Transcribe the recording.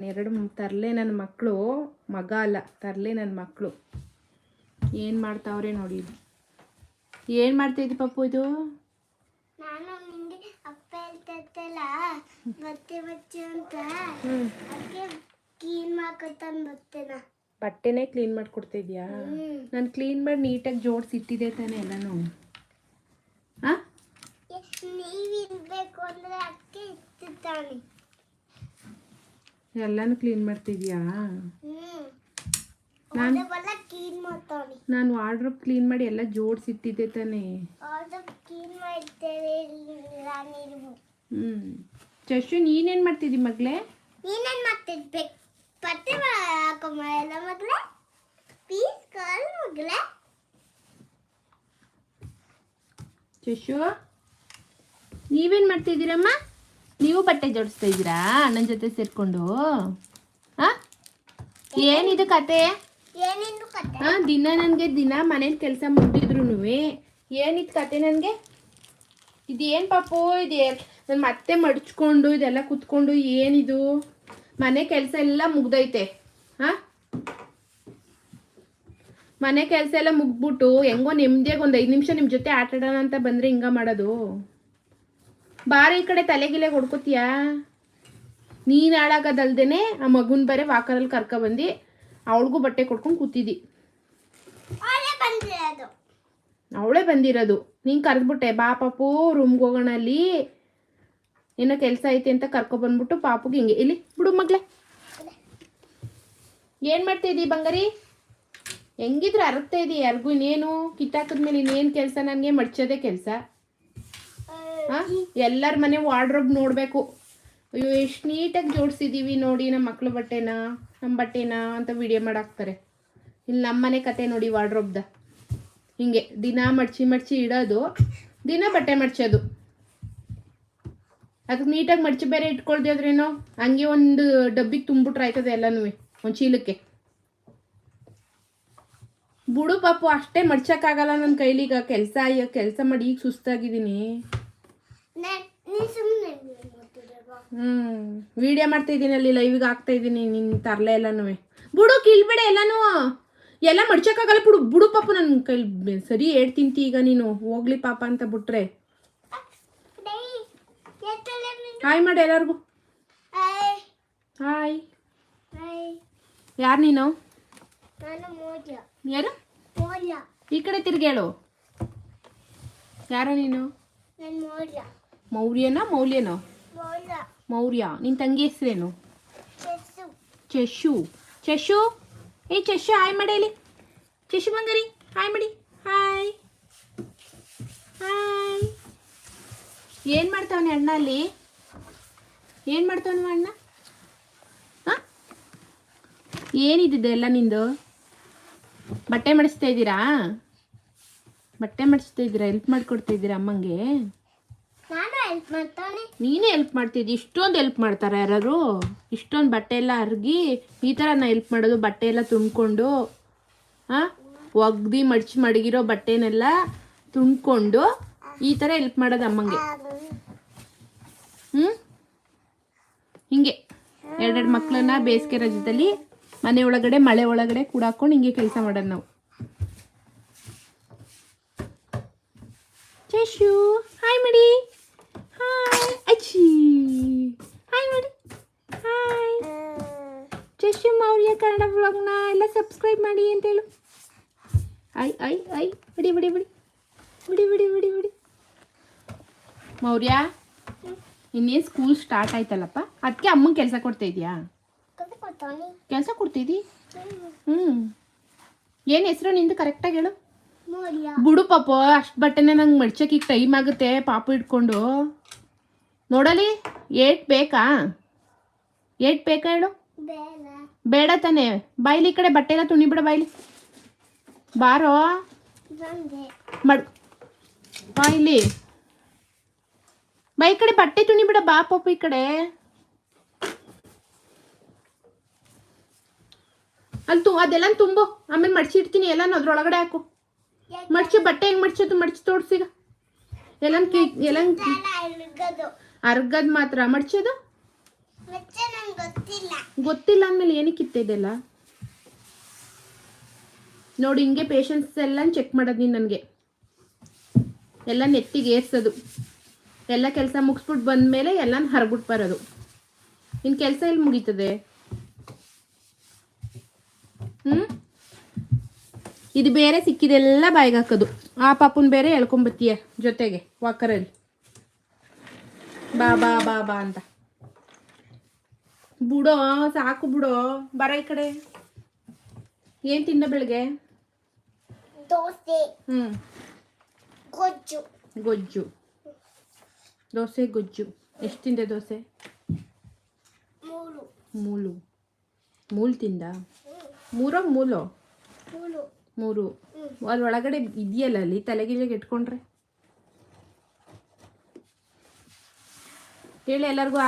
ಎರಡು ತರಲೆ ನನ್ನ ಮಕ್ಕಳು ಮಗ ಅಲ್ಲ ತರಲೆ ನನ್ನ ಮಕ್ಕಳು ಏನು ಮಾಡ್ತಾವ್ರೆ ನೋಡಿ. ಏನು ಮಾಡ್ತಾಯಿದ್ದಿ ಪಪ್ಪು ಇದು? ನಾನು ನಿಮಗೆ ಅಪ್ಪ ಹೇಳ್ತಲ್ಲ ಬತ್ತೆ ಬಚ್ಚು ಅಂತ. ಅದಕ್ಕೆ ಕ್ಲೀನ್ ಮಾಡ್ಕೊತಾನೆ ಬಟ್ಟೆನೇ ಕ್ಲೀನ್ ಮಾಡಿಕೊಡ್ತಿದ್ಯಾ ನಾನು ಕ್ಲೀನ್ ಮಾಡಿ ನೀಟಾಗಿ ಜೋಡಿಸಿ ಇಟ್ಟಿದೆ ತಾನೆ ನಾನು ಹಾಂ ನೀವು ಇರ್ಬೇಕು ಅಂದ್ರೆ ಅದಕ್ಕೆ ಇರ್ತಿರ್ತಾನೆ ಎಲ್ಲನೂ ಕ್ಲೀನ್ ಮಾಡ್ತಿದ್ಯಾ? ನಾನ್- ನಾನು ವಾರ್ಡ್ರೋಬ್ ಕ್ಲೀನ್ ಮಾಡಿ ಎಲ್ಲ ಜೋಡಿಸಿ ಇಟ್ಟಿದ್ದೆ ತಾನೇ ಹ್ಞೂ ಚಶು ನೀನೇನು ಮಾಡ್ತಿದ್ದಿ ಮಗಳೇ? ನೀನೇನ್ ಮಾಡ್ತಿದ್ದೆ? ಪತ್ತೆ ಎಲ್ಲ ಮಗ್ಲೆ ಪೀಸ್ ಕಾಲ್ ಮಗ್ಲೆ ಚಶು ನೀವೇನು ಮಾಡ್ತಿದ್ದೀರಮ್ಮ? ನೀವು ಬಟ್ಟೆ ಜೋಡಿಸ್ತಾ ಇದ್ದೀರಾ? ಅಣ್ಣನ ಜೊತೆ ಸೇರ್ಕೊಂಡು? ಹಾಂ ಏನಿದು ಕತೆ? ಹಾಂ ದಿನ ನನಗೆ ದಿನ ಮನೇಲಿ ಕೆಲಸ ಮುಟ್ಟಿದ್ರು ಏನಿದು ಕತೆ ನನಗೆ? ಇದೇನು ಪಾಪು? ಇದು ನಾನು ಮತ್ತೆ ಮಡ್ಚ್ಕೊಂಡು ಇದೆಲ್ಲ ಕುತ್ಕೊಂಡು ಏನಿದು? ಮನೆ ಕೆಲಸ ಎಲ್ಲ ಮುಗ್ದೈತೆ. ಹಾಂ ಮನೆ ಕೆಲಸ ಎಲ್ಲ ಮುಗ್ಬಿಟ್ಟು ಹೆಂಗೋ ನೆಮ್ಮದಿಯಾಗಿ ಒಂದು ಐದು ನಿಮಿಷ ನಿಮ್ಮ ಜೊತೆ ಆಟ ಆಡೋಣ ಅಂತ ಬಂದರೆ ಹಿಂಗ ಮಾಡೋದು. ಬಾರ ಈ ಕಡೆ ತಲೆಗಿಲೆ ಹೊಡ್ಕೋತೀಯಾ? ನೀನು ಹಾಳಾಗೋದಲ್ದೇನೆ ಆ ಮಗುನ ಬರೀ ವಾಕರಲ್ಲಿ ಕರ್ಕೊಬಂದು ಅವಳಿಗೂ ಬಟ್ಟೆ ಕೊಡ್ಕೊಂಡು ಕೂತಿದ್ದಿ ಅವಳೇ ಬಂದಿರೋದು. ನೀನು ಕರೆದ್ಬಿಟ್ಟೆ ಬಾ ಪಾಪು ರೂಮ್ಗೆ ಹೋಗೋಣ ಅಲ್ಲಿ. ಏನೋ ಕೆಲಸ ಐತೆ ಅಂತ ಕರ್ಕೊಬಂದ್ಬಿಟ್ಟು ಪಾಪುಗೆ ಹಿಂಗೆ ಇಲ್ಲಿ ಬಿಡು ಮಗ್ಳೆ. ಏನು ಮಾಡ್ತಾಯಿದ್ದೀ ಬಂಗಾರಿ? ಹೆಂಗಿದ್ರು ಅರಗ್ತಾ ಇದ್ದಿ ಯಾರಿಗೂ ಇನ್ನೇನು? ಕಿತ್ತಾಕದ್ಮೇಲೆ ಇನ್ನೇನು ಕೆಲಸ? ನನಗೆ ಮಡ್ಚೋದೇ ಕೆಲಸ. ಎಲ್ಲರ ಮನೆ ವಾರ್ಡ್ರೋಬ್ ನೋಡಬೇಕು. ಅಯ್ಯೋ, ಎಷ್ಟು ನೀಟಾಗಿ ಜೋಡಿಸಿದ್ದೀವಿ ನೋಡಿ ನಮ್ಮ ಮಕ್ಳ ಬಟ್ಟೆನ ನಮ್ಮ ಬಟ್ಟೆನ ಅಂತ ವಿಡಿಯೋ ಮಾಡಾಕ್ತಾರೆ. ಇಲ್ಲಿ ನಮ್ಮ ಮನೆ ಕತೆ ನೋಡಿ ವಾರ್ಡ್ರೋಬ್ದ. ಹಿಂಗೆ ದಿನ ಮಡ್ಚಿ ಮಡ್ಚಿ ಇಡೋದು, ದಿನ ಬಟ್ಟೆ ಮಡ್ಚೋದು. ಅದಕ್ಕೆ ನೀಟಾಗಿ ಮಡ್ಚಿ ಬೇರೆ ಇಟ್ಕೊಳ್ದೆ ಅದ್ರೇನು ಹಂಗೆ ಒಂದು ಡಬ್ಬಿಗೆ ತುಂಬಿಟ್ರೆ ಆಯ್ತದೆ ಎಲ್ಲನೂ. ಒಂದು ಚೀಲಕ್ಕೆ. ಬುಡು ಪಾಪು ಅಷ್ಟೇ ಮಡ್ಚಕ್ಕಾಗಲ್ಲ ನನ್ನ ಕೈಲಿಗ ಕೆಲಸ ಕೆಲಸ ಮಾಡಿ ಈಗ ಸುಸ್ತಾಗಿದ್ದೀನಿ. ಹ್ಞೂ ವಿಡಿಯೋ ಮಾಡ್ತಾ ಇದ್ದೀನಿ ಅಲ್ಲಿ ಲೈವಿಗೆ ಹಾಕ್ತಾ ಇದ್ದೀನಿ ನಿನ್ನ ತರಲೆ ಎಲ್ಲನೂ ಬುಡು ಕೀಳ್ಬೇಡ ಎಲ್ಲನೂ. ಎಲ್ಲ ಮಡ್ಚಕ್ಕಾಗಲ್ಲ ಬಿಡು ಬಿಡು ಪಾಪ ನನ್ನ ಕೈಲಿ ಸರಿ ಹೇಳ್ತಿಂತಿ ಈಗ ನೀನು. ಹೋಗ್ಲಿ ಪಾಪ ಅಂತ ಬಿಟ್ರೆ. ಹಾಯ್ ಮಾಡಿ ಎಲ್ಲರಿಗೂ. ಹಾಯ್ ಯಾರು ನೀನು? ಯಾರು? ಈ ಕಡೆ ತಿರ್ಗೇಳು ಯಾರೋ ನೀನು? ಮೌರ್ಯನೋ ಮೌಲ್ಯನೋ? ಮೌರ್ಯ. ನಿನ್ನ ತಂಗಿ ಹೆಸರೇನು? ಚೆಶು. ಚಶು? ಏ ಚಶು ಹಾಯ್ ಮಾಡಿ ಇಲ್ಲಿ. ಚಶು ಮಂಗರಿ ಹಾಯ್ ಮಾಡಿ. ಹಾಯ್. ಹಾಯ್. ಏನು ಮಾಡ್ತಾವನೆ ಅಣ್ಣ ಅಲ್ಲಿ? ಏನು ಮಾಡ್ತಾವನು ಅಣ್ಣ? ಹಾಂ? ಏನಿದೆ ಎಲ್ಲ ನಿಂದು? ಬಟ್ಟೆ ಮಡಿಸ್ತಾ ಇದ್ದೀರಾ? ಬಟ್ಟೆ ಮಡಿಸ್ತಾ ಇದ್ದೀರಾ? ಹೆಲ್ಪ್ ಮಾಡಿಕೊಡ್ತಾ ಇದ್ದೀರಾ ಅಮ್ಮಂಗೆ? ನಾನು ಮಾಡ್ತಾನೆ. ನೀನೇ ಹೆಲ್ಪ್ ಮಾಡ್ತಿದ್ದಿ? ಇಷ್ಟೊಂದು ಹೆಲ್ಪ್ ಮಾಡ್ತಾರ ಯಾರು ಇಷ್ಟೊಂದು ಬಟ್ಟೆ ಎಲ್ಲ ಅರ್ಗಿ, ಈ ಥರ ನಾ ಹೆಲ್ಪ್ ಮಾಡೋದು, ಬಟ್ಟೆ ಎಲ್ಲ ತುಂಬಿಕೊಂಡು ಹಾಂ ಒಗ್ದು ಮಡ್ಚಿ ಮಡಗಿರೋ ಬಟ್ಟೆನೆಲ್ಲ ತುಂಬಿಕೊಂಡು ಈ ಥರ ಹೆಲ್ಪ್ ಮಾಡೋದು ಅಮ್ಮಂಗೆ. ಹ್ಞೂ ಹಿಂಗೆ. ಎರಡೆರಡು ಮಕ್ಕಳನ್ನ ಬೇಸಿಗೆ ರಜದಲ್ಲಿ ಮನೆ ಒಳಗಡೆ, ಮಳೆ ಒಳಗಡೆ ಕೂಡ ಹಾಕೊಂಡು ಹಿಂಗೆ ಕೆಲಸ ಮಾಡೋದು ನಾವು. ಚಶು ಹಾಯ್ ಮಾಡಿ ಹಾಯ್ ಅಚ್ಚಿ ಹಾಯ್ ಮಾಡಿ ಹಾಯ್ ಚಶು ಮೌರ್ಯ ಕನ್ನಡ ವ್ಲಾಗ್ನ ಎಲ್ಲ ಸಬ್ಸ್ಕ್ರೈಬ್ ಮಾಡಿ ಅಂತೇಳು ಐ ಐ ಐ ಬಿಡಿ ಬಿಡಿ ಬಿಡಿ ಬಿಡಿ ಬಿಡಿ ಬಿಡಿ ಬಿಡಿ ಮೌರ್ಯ ಇನ್ನೇನು ಸ್ಕೂಲ್ ಸ್ಟಾರ್ಟ್ ಆಯ್ತಲ್ಲಪ್ಪ? ಅದಕ್ಕೆ ಅಮ್ಮಂಗೆ ಕೆಲಸ ಕೊಡ್ತಾ ಇದೆಯಾ? ಕೆಲಸ ಕೊಡ್ತಿದ್ದಿ ಹ್ಞೂ ಏನು ಹೆಸರು ನಿಂದು? ಕರೆಕ್ಟಾಗಿ ಹೇಳು. ಬಿಡು ಪಾಪ ಅಷ್ಟು ಬಟ್ಟೆನೇ ನಂಗೆ ಮಡ್ಚಕ್ಕೆ ಈಗ ಟೈಮ್ ಆಗುತ್ತೆ ಪಾಪ ಇಟ್ಕೊಂಡು ನೋಡಲಿ, ಏಟ್ ಬೇಕಾ? ಏಟ್ ಬೇಕಾ ಹೇಳು? ಬೇಡ ತಾನೆ. ಬಾಯ್ಲಿ ಈ ಕಡೆ ಬಟ್ಟೆ ಎಲ್ಲ ತುಣಿಬಿಡ ಬಾಯ್ಲಿ. ಬಾರೋ? ಮಡ್ ಬಾಯ್ಲಿ. ಬಾ, ಈ ಕಡೆ ಬಟ್ಟೆ ತುಣಿಬಿಡ ಬಾ, ಪಾಪು ಈ ಕಡೆ. ಅಲ್ಲಿ ತು ಅದೆಲ್ಲ ತುಂಬು. ಆಮೇಲೆ ಮಡ್ಚಿಡ್ತೀನಿ ಎಲ್ಲಾನು ಅದ್ರೊಳಗಡೆ ಹಾಕು. ಮಡಿಸಿ ಬಟ್ಟೆ ಹೆಂಗ್ ಮಡ್ಚೋದು ಮಡ್ಚಿ ತೋಡ್ಸೀಗ ಎಲ್ಲ ಎಲ್ಲ ಅರ್ಗದ್ ಮಾತ್ರ ಮಡ್ಚೋದು? ಗೊತ್ತಿಲ್ಲ. ಅಂದ್ಮೇಲೆ ಏನಕ್ಕೆ ಇದೆಲ್ಲ? ನೋಡಿ ಹಿಂಗೆ ಪೇಷಂಟ್ಸ್ ಎಲ್ಲ ಚೆಕ್ ಮಾಡೋದು ನೀನು ನನಗೆ. ಎಲ್ಲ ನೆತ್ತಿಗೆ ಏರ್ಸೋದು. ಎಲ್ಲ ಕೆಲಸ ಮುಗಿಸ್ಬಿಟ್ಟು ಬಂದಮೇಲೆ ಎಲ್ಲನ ಹರ್ಬಿಟ್ ಬರೋದು. ನಿನ್ನ ಕೆಲಸ ಎಲ್ಲಿ ಮುಗೀತದೆ? ಹ್ಞೂ ಇದು ಬೇರೆ ಸಿಕ್ಕಿದೆಲ್ಲ ಬಾಯಿಗೆ ಹಾಕೋದು. ಆ ಪಾಪುನ ಬೇರೆ ಎಳ್ಕೊಂಬತ್ತೀಯ ಜೊತೆಗೆ ವಾಕರಲ್ಲಿ ಬಾ ಬಾ ಬಾ ಬಾ ಅಂತ. ಬಿಡೋ ಸಾಕು ಬಿಡೋ ಬರ ಈ ಕಡೆ. ಏನ್ ತಿಂದ ಬೆಳಗ್ಗೆ? ದೋಸೆ. ಗೊಜ್ಜು. ಗೊಜ್ಜು. ದೋಸೆ ಗೊಜ್ಜು. ಎಷ್ಟು ತಿಂದೆ ದೋಸೆ? ಮೂರು. ಮೂಲು. ಮೂಲು ತಿಂದ? ಮೂರೋ ಮೂಲೋ? ಮೂರು. ಒಳಗಡೆ ಇದೆಯಲ್ಲ ಅಲ್ಲಿ ತಲೆಗಿಲೆಗೆ ಇಟ್ಕೊಂಡ್ರೆ ಹೇಳಿ ಎಲ್ಲರಿಗೂ